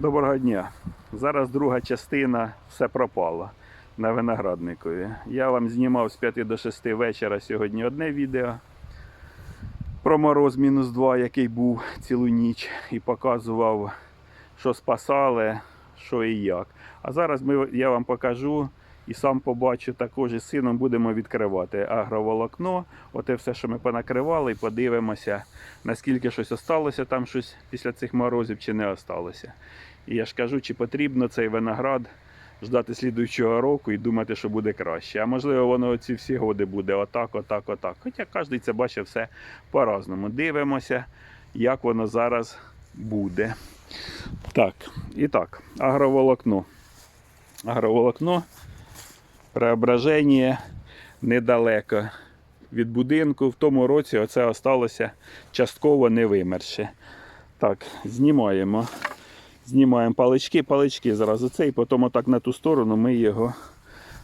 Доброго дня. Зараз друга частина все пропало на виноградникові. Я вам знімав з 5 до 6 вечора сьогодні одне відео про мороз мінус 2, який був цілу ніч, і показував, що спасали, що і як. А зараз ми, я вам покажу і сам побачу також із сином будемо відкривати агроволокно. Оте все, що ми понакривали, і подивимося, наскільки щось осталося там щось після цих морозів чи не осталося. І я ж кажу, чи потрібно цей виноград ждати слідуючого року і думати, що буде краще. А можливо, воно ці всі годи буде отак, отак, отак. Хоча кожен це бачить все по-разному. Дивимося, як воно зараз буде. Так, і так, агроволокно. Агроволокно, преображення недалеко від будинку. В тому році оце осталося частково не вимерше. Так, знімаємо. Знімаємо палички, палички зразу цей, і потім отак на ту сторону ми його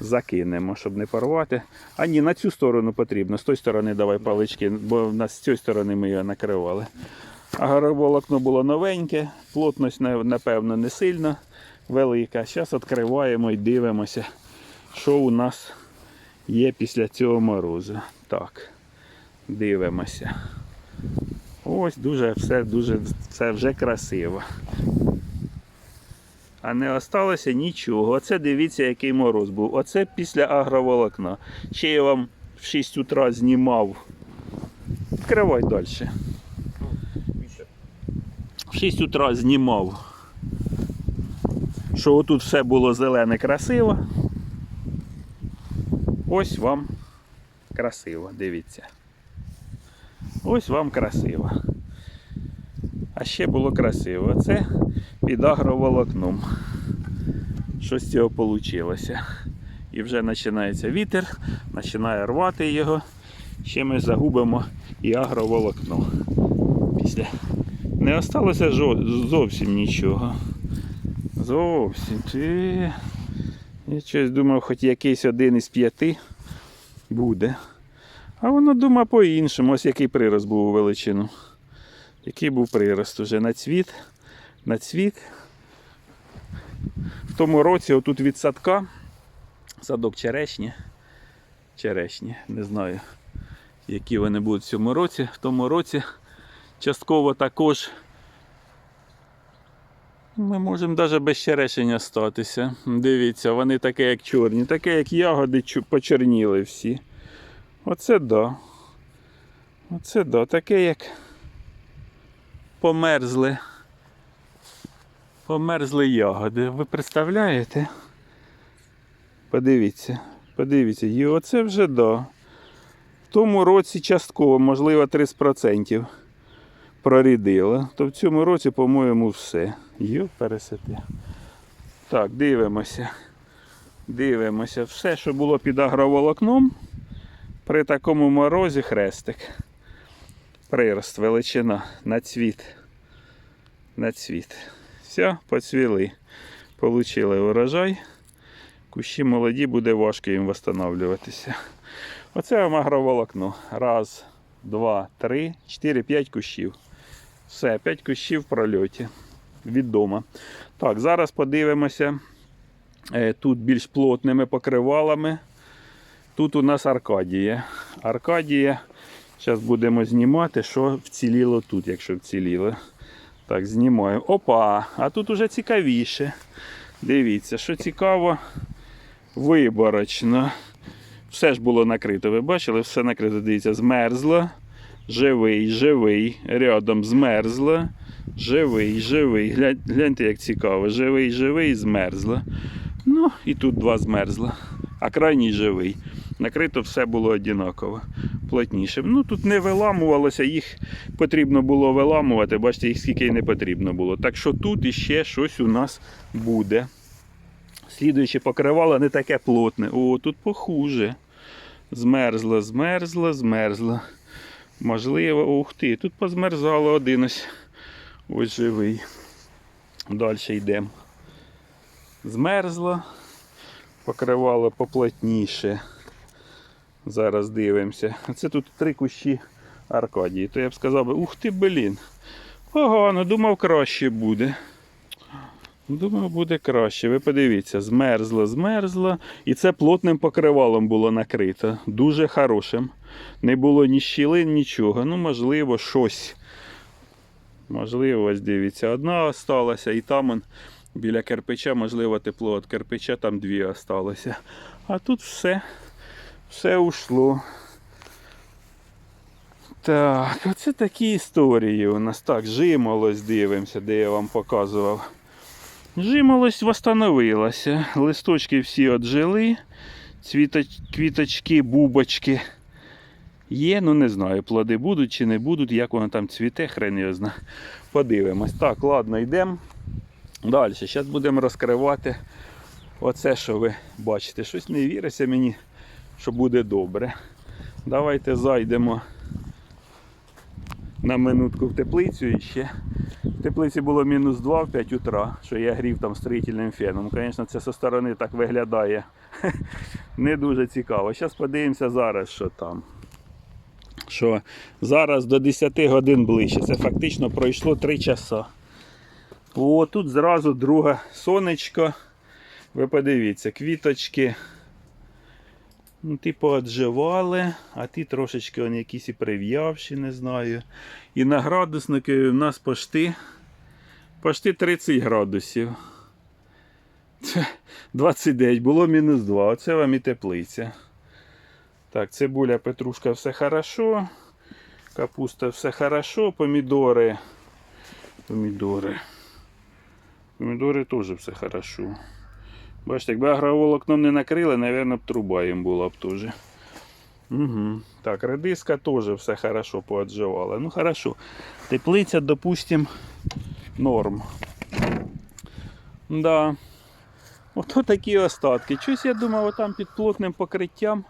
закинемо, щоб не порвати. А ні, на цю сторону потрібно. З тої сторони давай палички, бо в нас з цієї сторони ми його накривали. Агроволокно було новеньке, плотність, напевно, не сильно велика. Зараз відкриваємо і дивимося, що у нас є після цього морозу. Так, дивимося. Ось дуже все дуже все вже красиво. А не осталося нічого. Оце дивіться, який мороз був. Оце після агроволокна. Ще я вам в 6 утра знімав. Відкривай далі. В 6 утра знімав. Що отут все було зелене красиво. Ось вам красиво, дивіться. Ось вам красиво. А ще було красиво. Це під агроволокном. Що з цього вийшло. І вже починається вітер, починає рвати його. Ще ми загубимо і агроволокно. Після. Не осталося зовсім нічого. Зовсім. Ти... Я щось думав, хоч якийсь один із п'яти буде. А воно думає по-іншому. Ось який прирост був у величину. Який був прирост уже на цвіт. На цвіт. В тому році отут від садка, садок черешні. Черешні, не знаю, які вони будуть в цьому році. В тому році частково також ми можемо навіть без черешення статися. Дивіться, вони таке, як чорні, таке, як ягоди почерніли всі. Оце да. Оце да. Таке як померзли. Померзли ягоди. Ви представляєте? Подивіться, подивіться, і оце вже да. В тому році частково, можливо, 30% прорідило. То в цьому році, по-моєму, все. Йо, пересити. Так, дивимося. Дивимося. Все, що було під агроволокном, при такому морозі хрестик. Прирост, величина на цвіт. На цвіт. Все, поцвіли. Получили урожай. Кущі молоді, буде важко їм встановлюватися. Оце агроволокно. Раз, два, три, чотири, п'ять кущів. Все, п'ять кущів в прольоті. Від дома. Так, зараз подивимося. Е, Тут більш плотними покривалами. Тут у нас Аркадія. Аркадія. Зараз будемо знімати, що вціліло тут, якщо вціліло. Так, знімаю. Опа! А тут уже цікавіше. Дивіться, що цікаво, виборочно. Все ж було накрито, ви бачили? Все накрито, дивіться, змерзло. Живий, живий. Рядом змерзло. Живий, живий. Глянь- Гляньте, як цікаво. Живий, живий, змерзло. Ну, і тут два змерзло. А крайній живий. Накрито все було однаково, плотніше. Ну тут не виламувалося, їх потрібно було виламувати, бачите, їх скільки не потрібно було. Так що тут іще щось у нас буде. Слідуюче покривало не таке плотне. О, тут похуже. Змерзло, змерзло, змерзло. Можливо, ух ти, тут позмерзало один ось. Ось живий. Далі йдемо. Змерзло, покривало поплотніше. Зараз дивимося. Це тут три кущі Аркадії. То я б сказав би, ух ти, блін. Погано, думав краще буде. Думаю, буде краще. Ви подивіться, змерзло, змерзло. І це плотним покривалом було накрито. Дуже хорошим. Не було ні щілин, нічого. Ну, можливо, щось. Можливо, ось дивіться, одна осталася, і там он, біля кирпича, можливо, тепло від кирпича, там дві осталося. А тут все, все ушло. Так, оце такі історії у нас. Так, жимолось дивимося, де я вам показував. Жимолость восстановилася. Листочки всі отжили. Квіточки, бубочки є. Ну не знаю, плоди будуть чи не будуть, як воно там цвіте, хрен його зна. Подивимось. Так, ладно, йдемо. Далі. Зараз будемо розкривати оце, що ви бачите. Щось не віриться мені, що буде добре. Давайте зайдемо на минутку в теплицю і ще. В теплиці було мінус 2 в 5 утра, що я грів там строїтельним феном. Звісно, це зі сторони так виглядає не дуже цікаво. Зараз подивимося зараз, що там. Що зараз до 10 годин ближче. Це фактично пройшло 3 часа. О, тут зразу друге сонечко. Ви подивіться, квіточки. Ну, типу, отживали, а ті трошечки вони якісь і прив'явші, не знаю. І на градусники у нас пошти, пошти 30 градусів. 29, було мінус 2. Оце вам і теплиця. Так, цибуля, петрушка, все хорошо. Капуста все хорошо, помідори. Помідори. Помідори теж все хорошо. Бачите, якби агроволокном не накрили, напевно, б труба їм була б теж. Угу. Так, редиска теж все хорошо поотживала. Ну хорошо. Теплиця, допустим, норм. Да. Ото такі остатки. Щось я думав, там під плотним покриттям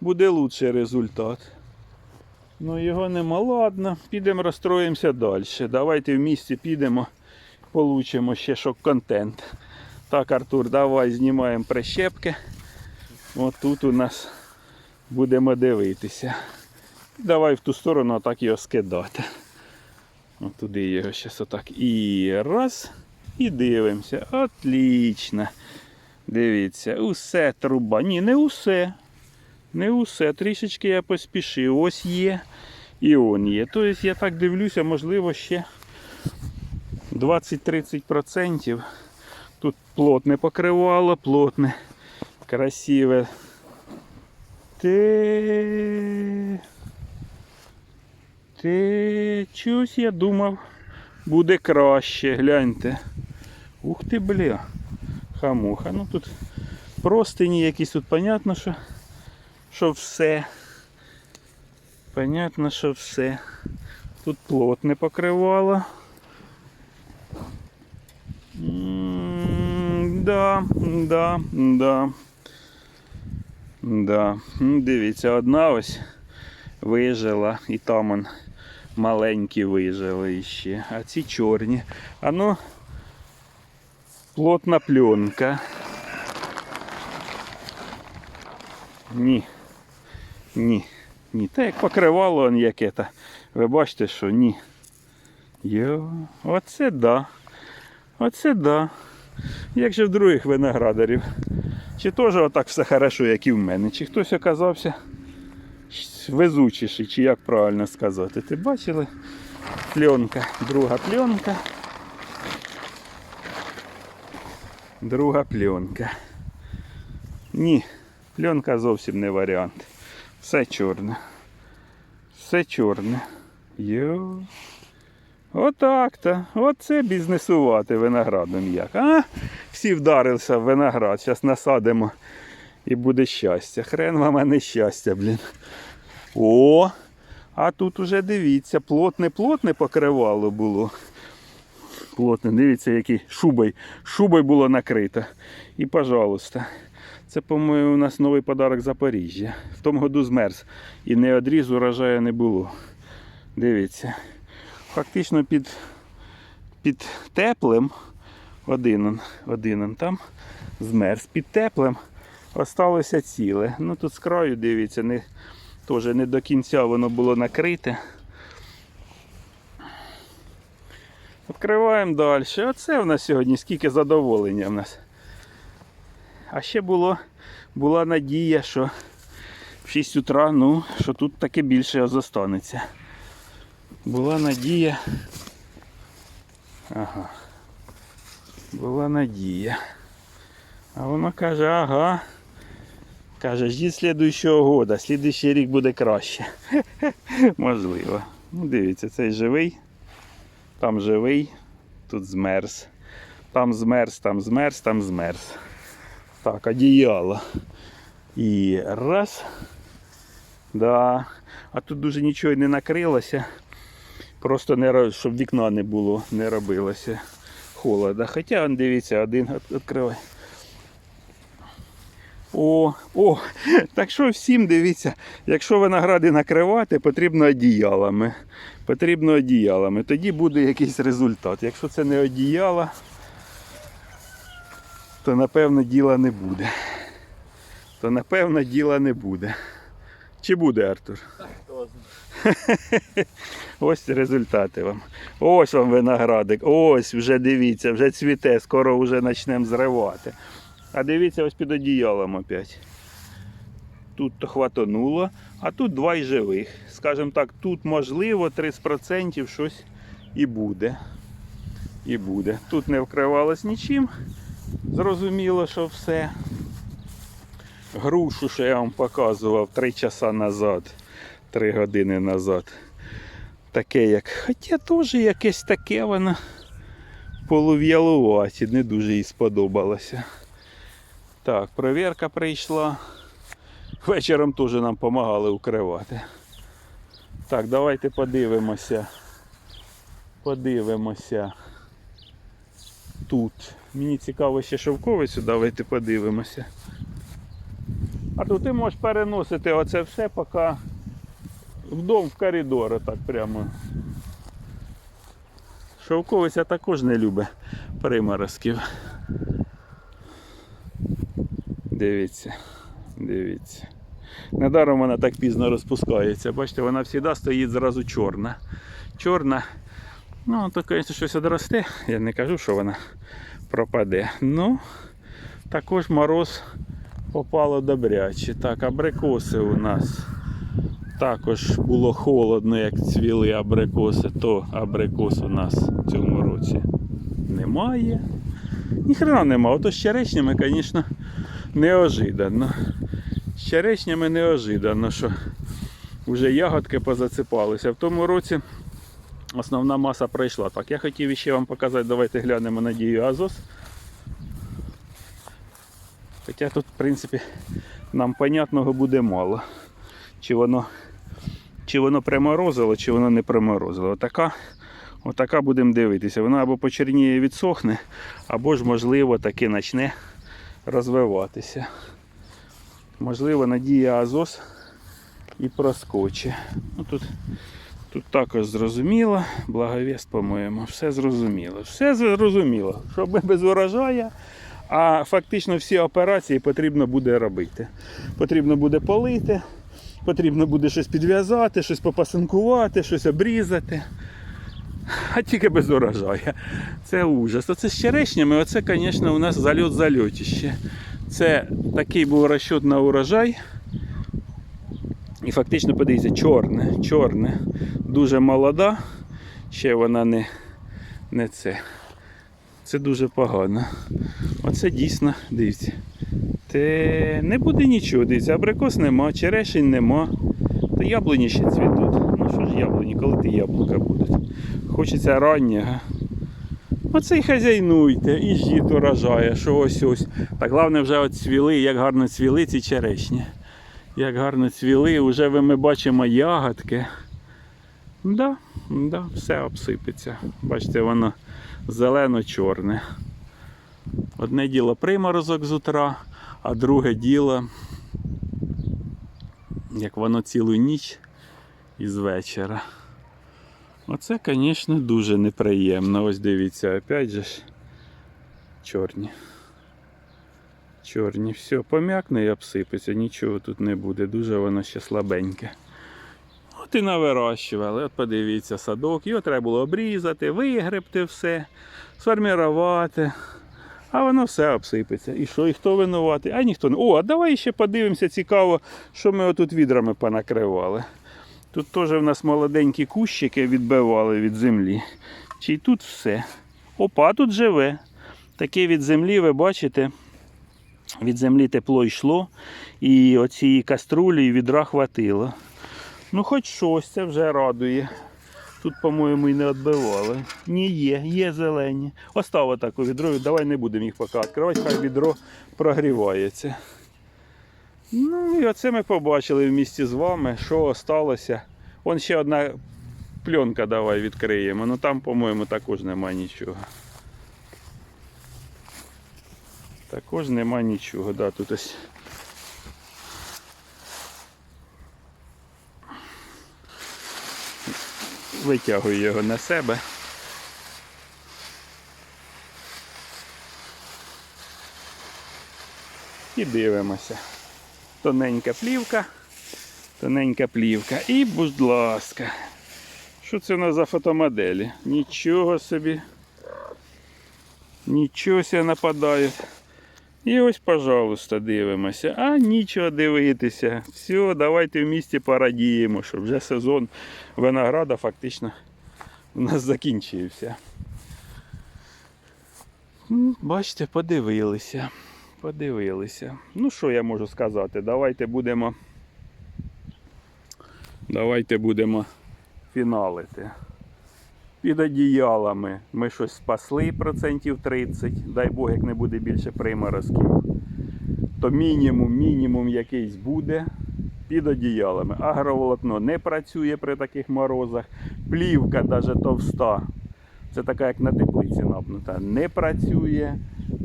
буде лучший результат. Ну його нема, ладно. Підемо розстроїмося далі. Давайте в місті підемо, получимо ще шок-контент. Так, Артур, давай знімаємо прищепки. От тут у нас будемо дивитися. Давай в ту сторону отак його скидати. От туди його зараз отак. І раз. І дивимося. Отлично. Дивіться, усе труба. Ні, не усе. Не усе. Трішечки я поспішив. Ось є. І он є. Тобто я так дивлюся, можливо, ще 20-30%. Тут плотне покривало, плотне, красиве. Те... Те... Чогось я думав, буде краще. Гляньте. Ух ти, бля. Хамуха. Ну тут простині якісь тут понятно, що, що все. Понятно, що все. Тут плотне покривало. Да, да, да. Да. Дивіться, одна ось вижила, і там он маленькі вижили іще. А ці чорні. А ну, плотна пленка. Ні. Ні. Ні. Та як покривало он яке то. Ви бачите, що ні. Йо, оце да. Оце да. Як же в других виноградарів. Чи теж отак все хорошо, як і в мене, чи хтось оказався везучіший, чи як правильно сказати. Ти бачили? Пленка, друга пленка. Друга пленка. Ні, пленка зовсім не варіант. Все чорне. Все чорне. Йо. Отак-то. Оце бізнесувати виноградом як. А? Всі вдарився в виноград. Зараз насадимо і буде щастя. Хрен вам, а не щастя, блін. О! А тут уже дивіться, плотне-плотне покривало було. Плотне, дивіться, який шубой. Шубой було накрито. І, пожалуйста. Це, по-моєму, у нас новий подарок Запоріжжя. В тому году змерз. І не одріз урожаю не було. Дивіться. Фактично під, під теплим один, один там змерз. Під теплим осталося ціле. Ну тут з краю дивіться, не, теж не до кінця воно було накрите. Відкриваємо далі. Оце в нас сьогодні скільки задоволення в нас. А ще було, була надія, що в 6 утра, ну, що тут таки більше зостанеться. Була надія. Ага. Була надія. А воно каже, ага. Каже, ждіть слідуючого года, слідуючий рік буде краще. Можливо. Ну, дивіться, цей живий, там живий, тут змерз. Там змерз, там змерз, там змерз. Так, одіяло. І раз. Да. А тут дуже нічого не накрилося. Просто не, щоб вікна не було, не робилося холода. Хоча, дивіться, один відкривай. О, о, так що всім дивіться, якщо виногради накривати, потрібно одіялами. Потрібно одіялами. Тоді буде якийсь результат. Якщо це не одіяло, то напевно діла не буде. То напевно діла не буде. Чи буде, Артур? Ось результати вам. Ось вам виноградик. Ось вже дивіться, вже цвіте, скоро вже почнемо зривати. А дивіться, ось під одіялом опять. Тут то хватонуло, а тут два й живих. Скажімо так, тут можливо 30% щось і буде. І буде. Тут не вкривалось нічим. Зрозуміло, що все. Грушу, що я вам показував 3 часа назад, 3 години назад. Таке як. Хоча теж якесь таке воно полув'ялуваті, не дуже їй сподобалося. Так, перевірка прийшла. Вечором теж нам допомагали укривати. Так, давайте подивимося. Подивимося. Тут. Мені цікаво ще шовковицю, давайте подивимося. А тут ти можеш переносити оце все, поки в дом, в коридор, так прямо. Шовковиця також не любить приморозків. Дивіться, дивіться. Недаром вона так пізно розпускається. Бачите, вона завжди стоїть зразу чорна. Чорна. Ну, то, звісно, щось одросте. Я не кажу, що вона пропаде. Ну, також мороз попало добряче. Так, абрикоси у нас. Також було холодно, як цвіли абрикоси, то абрикос у нас в цьому році немає. Ніхрена немає. Ото з черешнями, звісно, неожиданно. З черешнями неожиданно, що вже ягодки позасипалися. В тому році основна маса пройшла. Так, я хотів ще вам показати, давайте глянемо на дію Азос. Хоча тут, в принципі, нам понятного буде мало. Чи воно, чи воно приморозило, чи воно не приморозило. Отака, отака будемо дивитися. Вона або почерніє відсохне, або ж, можливо, таки почне розвиватися. Можливо, надія Азос і проскоче. Ну, тут, тут також зрозуміло, благовіст, по-моєму, все зрозуміло. Все зрозуміло. Щоб без урожаю, а фактично всі операції потрібно буде робити. Потрібно буде полити, потрібно буде щось підв'язати, щось попасинкувати, щось обрізати. А тільки без урожаю. Це ужас. Оце з черешнями, оце, звісно, у нас зальот зальотіще. Це такий був розчет на урожай. І фактично, подивіться, чорне, чорне, дуже молода, ще вона не, не це. Це дуже погано. Оце дійсно, дивіться. Те не буде нічого, дивіться, абрикос нема, черешень нема. Та яблуні ще цвітуть. Ну що ж яблуні, коли ти яблука будуть? Хочеться раннього. Оце й хазяйнуйте, і ждіть урожає, що ось ось. Та головне вже от цвіли, як гарно цвіли ці черешні. Як гарно цвіли, вже ми бачимо ягодки. Да, да, все обсипеться. Бачите, воно зелено-чорне. Одне діло приморозок з утра, а друге діло, як воно цілу ніч і з вечора. Оце, звісно, дуже неприємно. Ось дивіться, опять же ж чорні. Чорні. Все, пом'якне і обсипеться, нічого тут не буде. Дуже воно ще слабеньке. От і навирощували. От подивіться, садок. Його треба було обрізати, вигребти все, сформірувати. А воно все обсипеться. І що, і хто винуватий? А ніхто не. О, а давай ще подивимося, цікаво, що ми отут відрами понакривали. Тут теж в нас молоденькі кущики відбивали від землі. Чи тут все. Опа, тут живе. Таке від землі, ви бачите, від землі тепло йшло, і оцієї каструлі і відра хватило. Ну, хоч щось, це вже радує. Тут, по-моєму, і не відбивали. Ні, є, є зелені. Остав отак у відро, давай не будемо їх поки відкривати, хай відро прогрівається. Ну і оце ми побачили в місті з вами, що осталося. Вон ще одна пленка давай відкриємо. Ну там, по-моєму, також нема нічого. Також нема нічого. Да, тут ось. Витягую його на себе. І дивимося. Тоненька плівка, тоненька плівка. І, будь ласка, що це у нас за фотомоделі? Нічого собі. Нічого себе нападають. І ось, пожалуйста, дивимося. А нічого дивитися. Все, давайте в місті порадіємо, що вже сезон винограда фактично у нас закінчився. Бачите, подивилися. Подивилися. Ну, що я можу сказати? Давайте будемо. Давайте будемо фіналити. Під одіялами ми щось спасли процентів 30. Дай Бог, як не буде більше приморозків. То мінімум, мінімум якийсь буде під одіялами. Агроволокно не працює при таких морозах. Плівка навіть товста. Це така, як на теплиці напнута. Не працює.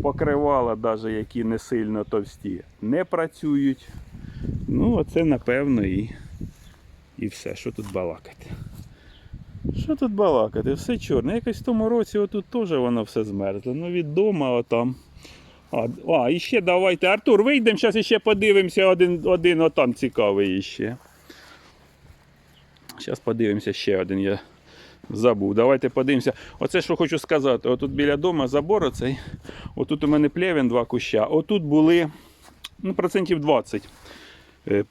Покривала, навіть які не сильно товсті, не працюють. Ну, оце напевно і, і все. Що тут балакати? Що тут балакати? Все чорне. Якось в тому році отут теж воно все змерзло. Ну від дома отам. А, а і ще давайте. Артур, вийдемо, зараз ще подивимося один, один отам цікавий іще. Зараз подивимося ще один. Я забув. Давайте подивимося. Оце що хочу сказати. Отут біля дому забор оцей. Отут у мене плевін два куща. Отут були ну, процентів 20 е,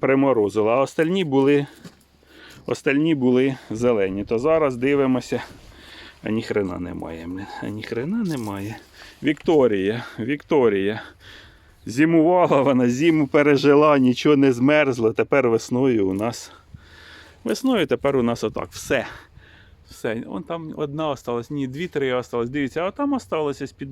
приморозило, а остальні були, остальні були зелені. То зараз дивимося. А ні хрена немає. блін. А ні хрена немає. Вікторія, Вікторія. Зимувала вона, зиму пережила, нічого не змерзло. Тепер весною у нас. Весною тепер у нас отак. Все. Все. Вон там одна осталась, ні, дві-три осталось. Дивіться, а там осталося з-під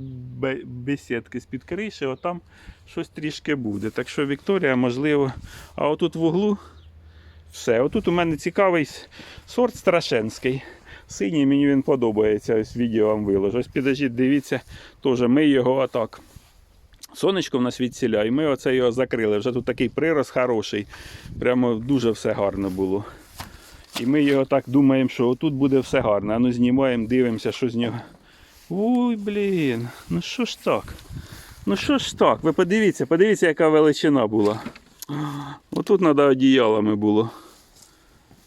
бесідки, з-під криші, отам щось трішки буде. Так що Вікторія, можливо. А отут в углу все. Отут у мене цікавий сорт страшенський. Синій мені він подобається. Ось відео вам виложу. Ось підождіть, дивіться, теж ми його отак. Сонечко в нас відсіля, і ми оце його закрили. Вже тут такий прирос хороший. Прямо дуже все гарно було. І ми його так думаємо, що отут буде все гарно. А ну знімаємо, дивимося, що з нього. Ой, блін, ну що ж так? Ну що ж так? Ви подивіться, подивіться, яка величина була. Отут треба одіялами було.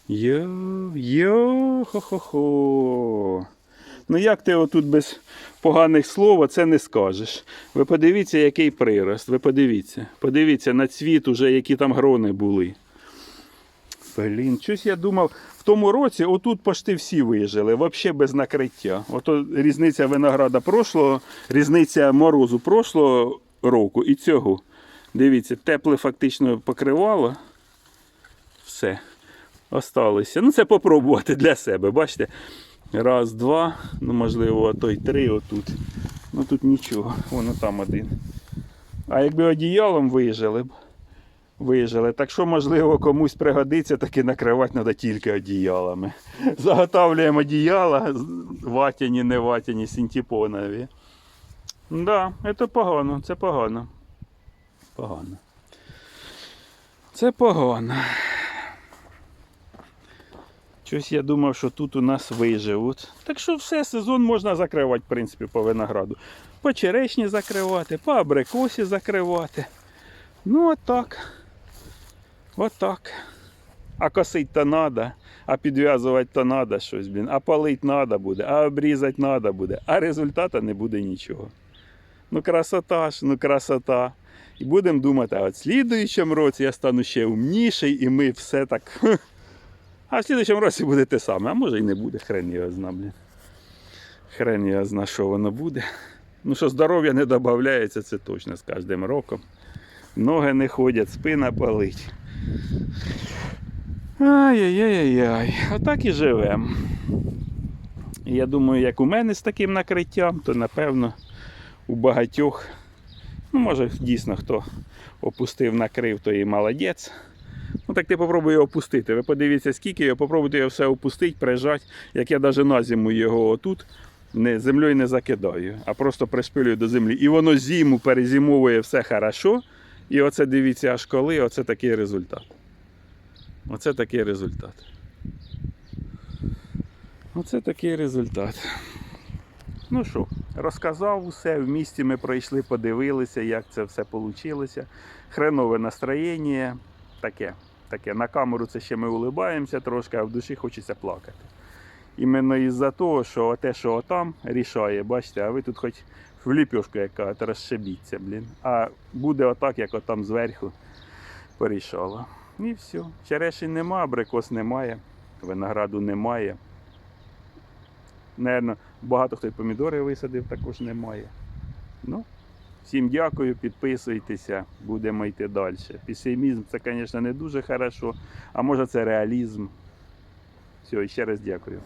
Йо, йо, хо-хо-хо. Ну як ти отут без поганих слов це не скажеш. Ви подивіться, який прирост. Ви подивіться. Подивіться на цвіт уже, які там грони були. Блін, щось я думав, в тому році отут почти всі вижили, взагалі без накриття. Ото різниця винограда прошлого, різниця морозу прошлого року і цього. Дивіться, тепле фактично покривало. Все. Осталося. Ну, це попробувати для себе. Бачите? Раз, два, ну можливо, а то й три отут. Ну тут нічого, воно там один. А якби одіялом вижили б. Вижили. Так що, можливо, комусь пригодиться, таки накривати треба тільки одіялами. Заготовлюємо одіяла, ватяні, не ватяні, синтепонові. Да, це погано, це погано. Погано. Це погано. Щось я думав, що тут у нас виживуть. Так що все, сезон можна закривати, в принципі, по винограду. По черешні закривати, по абрикосі закривати. Ну, отак. Отак. А косить то треба, а підв'язувати то треба щось, блін, а палить треба буде, а обрізати треба буде, а результату не буде нічого. Ну, красота ж, ну красота. І будемо думати, а от в слідуючому році я стану ще умніший, і ми все так. А в слідуючому році буде те саме, а може і не буде, хрен його зна, блін. Хрен його зна, що воно буде. Ну що здоров'я не додається, це точно з кожним роком. Ноги не ходять, спина болить. Ай-яй-яй-яй. Отак і живемо. Я думаю, як у мене з таким накриттям, то напевно у багатьох, ну може дійсно хто опустив, накрив, то і молодець. Ну так ти попробуй його опустити. Ви подивіться, скільки його, попробуйте його все опустити, прижати, як я навіть на зиму його отут не, землею не закидаю, а просто пришпилюю до землі. І воно зиму перезимовує все хорошо. І оце дивіться аж коли, оце такий результат. Оце такий результат. Оце такий результат. Ну що, розказав усе, в місті ми пройшли, подивилися, як це все вийшло. Хренове настроєння. Таке. таке. На камеру це ще ми улибаємося трошки, а в душі хочеться плакати. Іменно із-за того, що те, що там рішає, бачите, а ви тут хоч в ліпьошку яка розшибіться, блін. А буде отак, як отам зверху порішало. І все. Черешень нема, абрикос немає, винограду немає. Наверно, багато хто помідори висадив, також немає. Ну, всім дякую, підписуйтеся, будемо йти далі. Песимізм це, звісно, не дуже хорошо, а може це реалізм. Все, ще раз дякую.